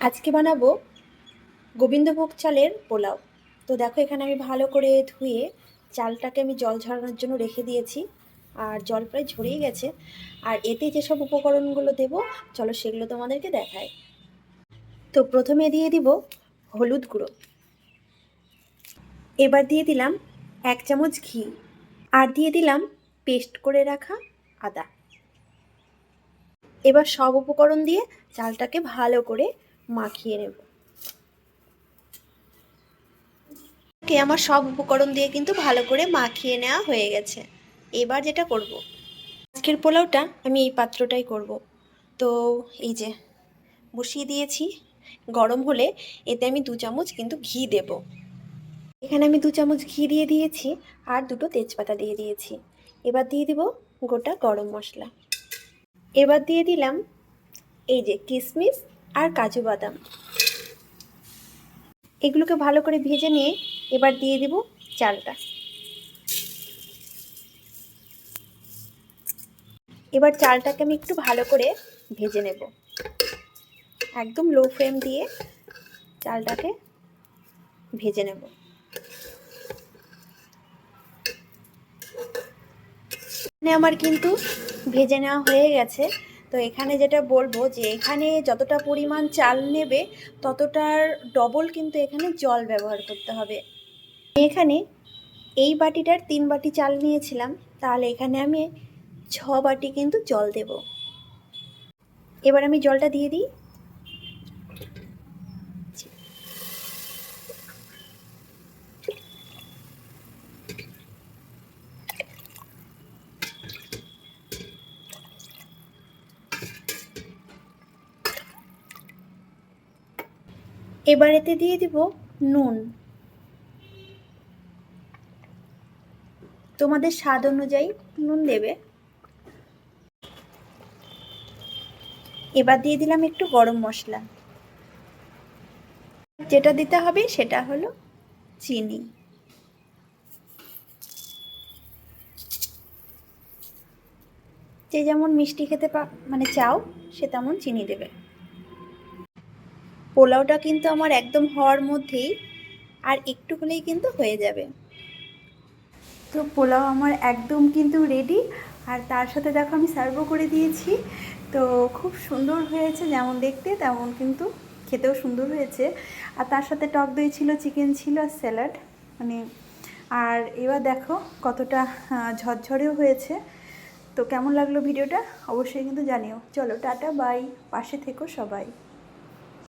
আজকে বানাবো গোবিন্দভোগ চালের পোলাও। তো দেখো, এখানে আমি ভালো করে ধুয়ে চালটাকে আমি জল ঝরানোর জন্য রেখে দিয়েছি। আর জল প্রায় ঝরেই গেছে। আর এতে যেসব উপকরণগুলো দেব, চলো সেগুলো তোমাদেরকে দেখায় তো প্রথমে দিয়ে দিব হলুদ গুঁড়ো। এবার দিয়ে দিলাম এক চামচ ঘি। আর দিয়ে দিলাম পেস্ট করে রাখা আদা। এবার সব উপকরণ দিয়ে চালটাকে ভালো করে মাখিয়ে নেব। কে আমার সব উপকরণ দিয়ে কিন্তু ভালো করে মাখিয়ে নেওয়া হয়ে গেছে। এবার যেটা করব, আজকের পোলাওটা আমি এই পাত্রটাই করব। তো এই যে, বসিয়ে দিয়েছি। গরম হলে এতে আমি দু চামচ কিন্তু ঘি দেব। এখানে আমি দু চামচ ঘি দিয়ে দিয়েছি আর দুটো তেজপাতা দিয়ে দিয়েছি। এবার দিয়ে দিব গোটা গরম মশলা। এবার দিয়ে দিলাম এই যে কিশমিশ আর কাজু বাদাম। এগুলোকে ভালো করে ভেজে নিয়ে এবার দিয়ে দেব চালটা। এবার চালটাকে আমি একটু ভালো করে ভেজে নেব। একদম লো ফ্লেম দিয়ে চালটাকে ভেজে নেব। আমার কিন্তু ভেজে নেওয়া হয়ে গেছে। তো এখানে যেটা বলব যে এখানে যতটা পরিমাণ চাল নেবে, ততটার ডবল কিন্তু এখানে জল ব্যবহার করতে হবে। এখানে এই বাটিটার তিন বাটি চাল নিয়েছিলাম, তাহলে এখানে আমি ছ বাটি কিন্তু জল দেব। এবার আমি জলটা দিয়ে দিই। এবার এতে দিয়ে দিব নুন। তোমাদের স্বাদ অনুযায়ী নুন দেবে। এবার দিয়ে দিলাম একটু গরম মশলা। যেটা দিতে হবে সেটা হলো চিনি। যে যেমন মিষ্টি খেতে মানে চাও, সে তেমন চিনি দেবে। পোলাওটা কিন্তু আমার একদম হওয়ার মধ্যেই আর একটু হলেই কিন্তু হয়ে যাবে। তো পোলাও আমার একদম কিন্তু রেডি আর তার সাথে দেখো আমি সার্ভও করে দিয়েছি। তো খুব সুন্দর হয়েছে, যেমন দেখতে তেমন কিন্তু খেতেও সুন্দর হয়েছে। আর তার সাথে টক দই ছিল চিকেন ছিল আর স্যালাড মানে আর এবার দেখো কতটা ঝরঝরেও হয়েছে। তো কেমন লাগল ভিডিওটা? অবশ্যই কিন্তু জানিও। চলো, টাটা বাই পাশে থেকো সবাই।